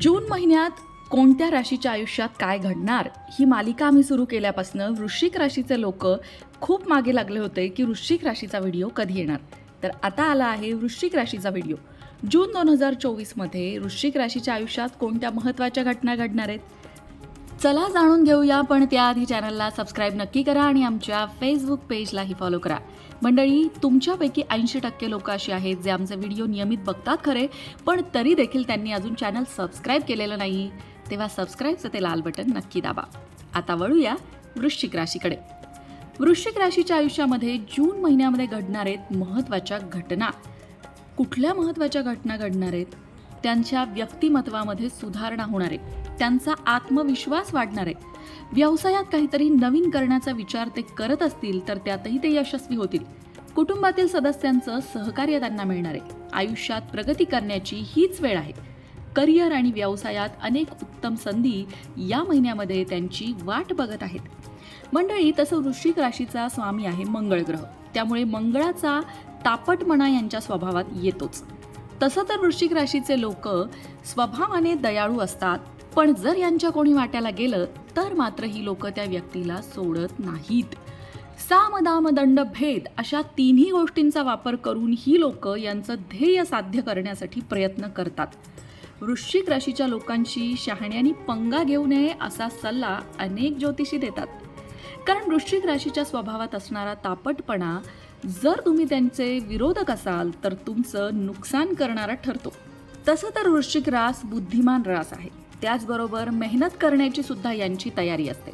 जून महिन्यात कोणत्या राशीच्या आयुष्यात काय घडणार? ही मालिका आम्ही सुरू केल्यापासून वृश्चिक राशीचे लोक खूप मागे लागले होते की वृश्चिक राशीचा व्हिडिओ कधी येणार? तर आता आला आहे वृश्चिक राशीचा व्हिडिओ. जून दोन हजार चोवीसमध्ये वृश्चिक राशीच्या आयुष्यात कोणत्या महत्त्वाच्या घटना घडणार आहेत? चला जाणून घेऊया पण त्याआधी चॅनलला सबस्क्राईब नक्की करा आणि आमच्या फेसबुक पेजलाही फॉलो करा. मंडळी तुमच्यापैकी ऐंशी टक्के लोक अशी आहेत जे आमचे व्हिडिओ नियमित बघतात खरे पण तरी देखील त्यांनी अजून चॅनल सबस्क्राईब केलेलं नाही. तेव्हा सबस्क्राईबचं ते लाल बटन नक्की दाबा. आता वळूया वृश्चिक राशीकडे. वृश्चिक राशीच्या आयुष्यामध्ये जून महिन्यामध्ये घडणार आहेत महत्त्वाच्या घटना. कुठल्या महत्त्वाच्या घटना घडणार आहेत? त्यांच्या व्यक्तिमत्वामध्ये सुधारणा होणार आहे. त्यांचा आत्मविश्वास वाढणार आहे. व्यवसायात काहीतरी नवीन करण्याचा विचार ते करत असतील तर त्यातही ते यशस्वी होतील. कुटुंबातील सदस्यांचं सहकार्य त्यांना मिळणार आहे. आयुष्यात प्रगती करण्याची हीच वेळ आहे. करिअर आणि व्यवसायात अनेक उत्तम संधी या महिन्यामध्ये त्यांची वाट बघत आहेत. मंडळी तसं वृश्चिक राशीचा स्वामी आहे मंगळ ग्रह. त्यामुळे मंगळाचा तापटमणा यांच्या स्वभावात येतोच. तसं तर वृश्चिक राशीचे लोक स्वभावाने दयाळू असतात पण जर यांच्या कोणी वाट्याला गेलं तर मात्र ही लोक त्या व्यक्तीला सोडत नाहीत. साम दाम दंड भेद अशा तिन्ही गोष्टींचा वापर करून ही लोक यांचं ध्येय साध्य करण्यासाठी प्रयत्न करतात. वृश्चिक राशीच्या लोकांशी शहाण्यानी पंगा घेऊ नये असा सल्ला अनेक ज्योतिषी देतात. कारण वृश्चिक राशीच्या स्वभावात असणारा तापटपणा जर तुम्ही त्यांचे विरोधक असाल तर तुमचं नुकसान करणारा ठरतो. तसं तर वृश्चिक रास बुद्धिमान रास आहे. त्याचबरोबर मेहनत करण्याची सुद्धा यांची तयारी असते.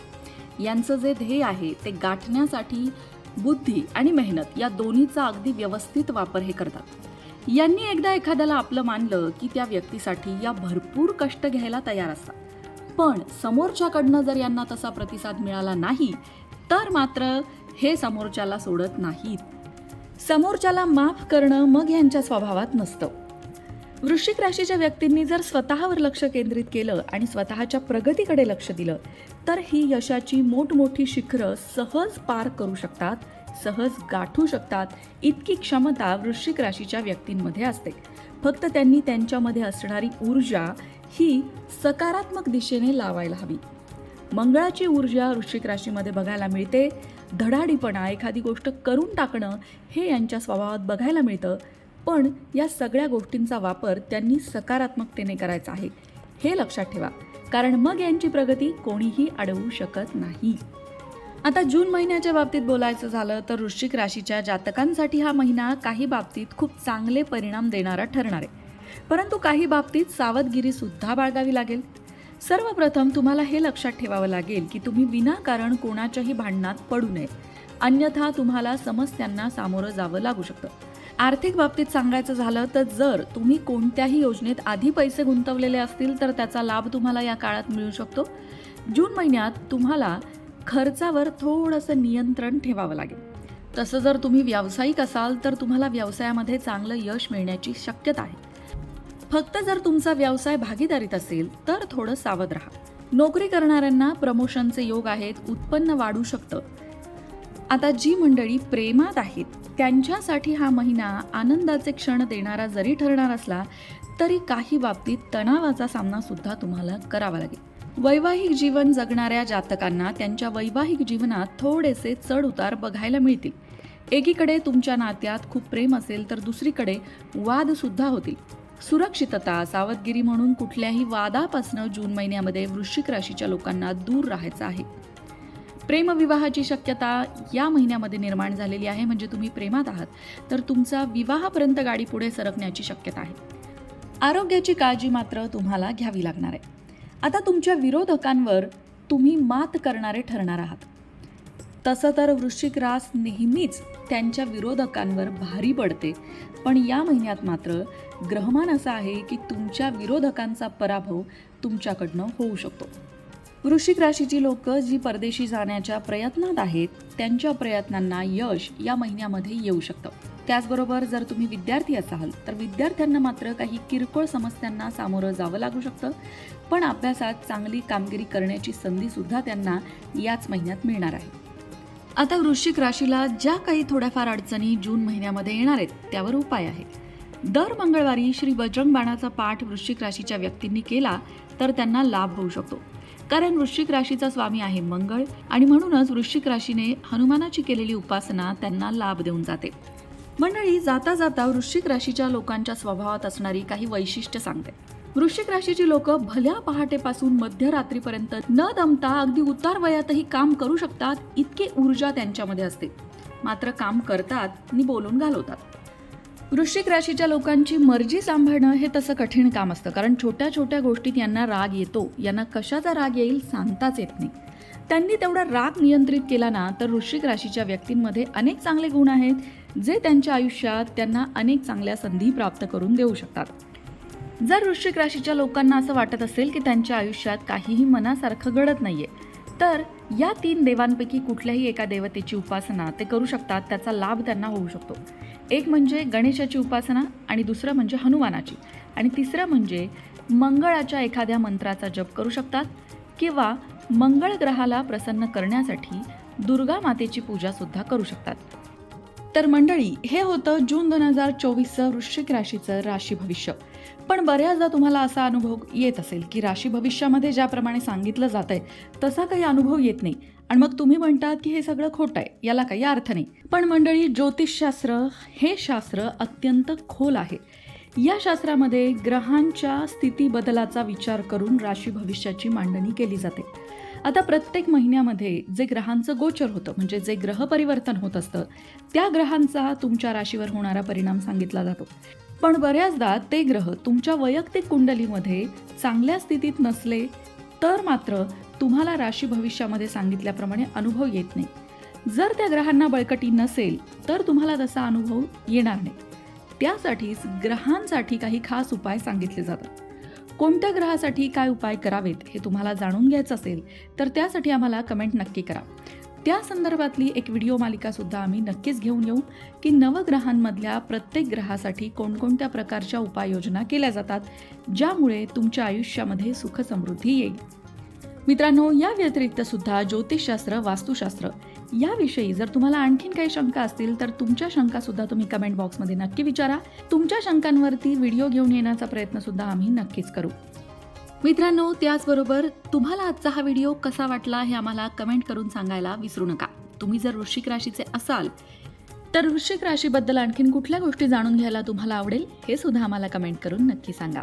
यांचं जे ध्येय आहे ते गाठण्यासाठी बुद्धी आणि मेहनत या दोन्हीचा अगदी व्यवस्थित वापर हे करतात. यांनी एकदा एखाद्याला आपलं मानलं की त्या व्यक्तीसाठी या भरपूर कष्ट घ्यायला तयार असतात. पण समोरच्याकडनं जर यांना तसा प्रतिसाद मिळाला नाही तर मात्र हे समोरच्याला सोडत नाहीत. समोरच्याला माफ करणं मग यांच्या स्वभावात नसतं. वृश्चिक राशीच्या व्यक्तींनी जर स्वतःवर लक्ष केंद्रित केलं आणि स्वतःच्या प्रगतीकडे लक्ष दिलं तर ही यशाची मोठमोठी शिखरं सहज पार करू शकतात सहज गाठू शकतात इतकी क्षमता वृश्चिक राशीच्या व्यक्तींमध्ये असते. फक्त त्यांनी त्यांच्यामध्ये असणारी ऊर्जा ही सकारात्मक दिशेने लावायला हवी. मंगळाची ऊर्जा वृश्चिक राशीमध्ये बघायला मिळते धडाडीपणा एखादी गोष्ट करून टाकणं हे यांच्या स्वभावात बघायला मिळतं. पण या सगळ्या गोष्टींचा वापर त्यांनी सकारात्मकतेने करायचा आहे हे लक्षात ठेवा. कारण मग यांची प्रगती कोणीही अडवू शकत नाही. आता जून महिन्याच्या बाबतीत बोलायचं झालं तर वृश्चिक राशीच्या जातकांसाठी हा महिना काही बाबतीत खूप चांगले परिणाम देणारा ठरणार आहे. परंतु काही बाबतीत सावधगिरीसुद्धा बाळगावी लागेल. सर्वप्रथम तुम्हाला हे लक्षात ठेवावं लागेल की तुम्ही विनाकारण कोणाच्याही भांडणात पडू नये. अन्यथा तुम्हाला समस्यांना सामोरं जावं लागू शकतं. आर्थिक बाबतीत सांगायचं झालं तर जर तुम्ही कोणत्याही योजनेत आधी पैसे गुंतवलेले असतील तर त्याचा लाभ तुम्हाला या काळात मिळू शकतो. जून महिन्यात तुम्हाला खर्चावर थोडंसं नियंत्रण ठेवावं लागेल. तसं जर तुम्ही व्यावसायिक असाल तर तुम्हाला व्यवसायामध्ये चांगलं यश मिळण्याची शक्यता आहे. फक्त जर तुमचा व्यवसाय भागीदारीत असेल तर थोडं सावध राहा. नोकरी करणाऱ्यांना प्रमोशनचे योग आहेत उत्पन्न वाढू शकतं. आता जी मंडळी प्रेमात आहेत त्यांच्यासाठी हा महिना आनंदाचे क्षण देणारा जरी ठरणार असला तरी काही बाबतीत तणावाचा सामना सुद्धा तुम्हाला करावा लागेल. वैवाहिक जीवन जगणाऱ्या जातकांना त्यांच्या वैवाहिक जीवनात थोडेसे चढ उतार बघायला मिळतील. एकीकडे तुमच्या नात्यात खूप प्रेम असेल तर दुसरीकडे वादसुद्धा होतील. सुरक्षितता सावधगिरी म्हणून कुठल्याही वादापासनं जून महिन्यामध्ये वृश्चिक राशीच्या लोकांना दूर राहायचं आहे. प्रेमविवाहाची शक्यता या महिन्यामध्ये निर्माण झालेली आहे म्हणजे तुम्ही प्रेमात आहात तर तुमचा विवाहापर्यंत गाडी पुढे सरकण्याची शक्यता आहे. आरोग्याची काळजी मात्र तुम्हाला घ्यावी लागणार आहे. आता तुमच्या विरोधकांवर तुम्ही मात करणारे ठरणार आहात. तसं तर वृश्चिक रास नेहमीच त्यांच्या विरोधकांवर भारी पडते. पण या महिन्यात मात्र ग्रहमान असं आहे की तुमच्या विरोधकांचा पराभव तुमच्याकडनं होऊ शकतो. वृश्चिक राशीची लोक जी परदेशी जाण्याच्या प्रयत्नात आहेत त्यांच्या प्रयत्नांना यश या महिन्यामध्ये येऊ शकतं. त्याचबरोबर जर तुम्ही विद्यार्थी असाल तर विद्यार्थ्यांना मात्र काही किरकोळ समस्यांना सामोरं जावं लागू शकतं. पण अभ्यासात चांगली कामगिरी करण्याची संधीसुद्धा त्यांना याच महिन्यात मिळणार आहे. आता वृश्चिक राशीला ज्या काही थोड्याफार अडचणी जून महिन्यामध्ये येणार आहेत त्यावर उपाय आहे. दर मंगळवारी श्री बजरंग बाणाचा पाठ वृश्चिक राशीच्या व्यक्तींनी केला तर त्यांना लाभ होऊ शकतो. कारण वृश्चिक राशीचा स्वामी आहे मंगळ आणि म्हणूनच वृश्चिक राशीने हनुमानाची केलेली उपासना त्यांना लाभ देऊन जाते. मंडळी जाता जाता वृश्चिक राशीच्या लोकांच्या स्वभावात असणारी काही वैशिष्ट्य सांगते. वृश्चिक राशीची लोक भल्या पहाटेपासून मध्यरात्रीपर्यंत न दमता अगदी उतार वयातही काम करू शकतात इतकी ऊर्जा त्यांच्यामध्ये असते. मात्र काम करतात आणि बोलून घालवतात. वृश्चिक राशीच्या लोकांची मर्जी सांभाळणं हे तसं कठीण काम असतं कारण छोट्या छोट्या गोष्टीत यांना राग येतो यांना कशाचा राग येईल सांगताच येत नाही. त्यांनी तेवढा राग नियंत्रित केला ना तर वृश्चिक राशीच्या व्यक्तींमध्ये अनेक चांगले गुण आहेत जे त्यांच्या आयुष्यात त्यांना अनेक चांगल्या संधी प्राप्त करून देऊ शकतात. जर वृश्चिक राशीच्या लोकांना असं वाटत असेल की त्यांच्या आयुष्यात काहीही मनासारखं घडत नाहीये तर या तीन देवांपैकी कुठल्याही एका देवतेची उपासना ते करू शकतात त्याचा लाभ त्यांना होऊ शकतो. एक म्हणजे गणेशाची उपासना आणि दुसरं म्हणजे हनुमानाची. आणि तिसरं म्हणजे मंगळाच्या एखाद्या मंत्राचा जप करू शकतात किंवा मंगळ ग्रहाला प्रसन्न करण्यासाठी दुर्गा मातेची पूजासुद्धा करू शकतात. तर मंडळी हे होतं जून दोन हजार चोवीसचं वृश्चिक राशीचं राशी भविष्य. पण बऱ्याचदा तुम्हाला असा अनुभव येत असेल की राशी भविष्यामध्ये ज्याप्रमाणे सांगितलं जात आहे तसा काही अनुभव येत नाही. आणि मग तुम्ही म्हणतात की हे सगळं खोटं आहे याला काही अर्थ नाही. पण मंडळी ज्योतिषशास्त्र हे शास्त्र अत्यंत खोल आहे. या शास्त्रामध्ये ग्रहांच्या स्थिती बदलाचा विचार करून राशी भविष्याची मांडणी केली जाते. आता प्रत्येक महिन्यामध्ये जे ग्रहांचं गोचर होतं म्हणजे जे ग्रह परिवर्तन होत असतं त्या ग्रहांचा तुमच्या राशीवर होणारा परिणाम सांगितला जातो. पण बऱ्याचदा ते ग्रह तुमच्या वैयक्तिक कुंडलीमध्ये चांगल्या स्थितीत नसले तर मात्र तुम्हाला राशी भविष्यामध्ये सांगितल्याप्रमाणे अनुभव येत नाही. जर त्या ग्रहांना बळकटी नसेल तर तुम्हाला तसा अनुभव येणार नाही. त्यासाठीच ग्रहांसाठी काही खास उपाय सांगितले जातात. कोणत्या ग्रहासाठी काय उपाय करावेत हे तुम्हाला जाणून घ्यायचं असेल तर त्यासाठी आम्हाला कमेंट नक्की करा. त्या संदर्भातली एक व्हिडिओ मालिका सुद्धा आम्ही नक्कीच घेऊन येऊ की नवग्रहांमधल्या प्रत्येक ग्रहासाठी कोणकोणत्या प्रकारच्या उपाययोजना केल्या जातात ज्यामुळे तुमच्या आयुष्यामध्ये सुख समृद्धी येईल. मित्रांनो या व्यतिरिक्त सुद्धा ज्योतिषशास्त्र वास्तुशास्त्र याविषयी जर तुम्हाला आणखीन काही शंका असतील तर तुमच्या शंका सुद्धा तुम्ही कमेंट बॉक्समध्ये नक्की विचारा. तुमच्या शंकांवरती व्हिडिओ घेऊन येण्याचा प्रयत्न सुद्धा आम्ही नक्कीच करू. मित्रांनो त्याचबरोबर तुम्हाला आजचा हा व्हिडिओ कसा वाटला हे आम्हाला कमेंट करून सांगायला विसरू नका. तुम्ही जर वृश्चिक राशीचे असाल तर वृश्चिक राशीबद्दल आणखीन कुठल्या गोष्टी जाणून घ्यायला तुम्हाला आवडेल हे सुद्धा आम्हाला कमेंट करून नक्की सांगा.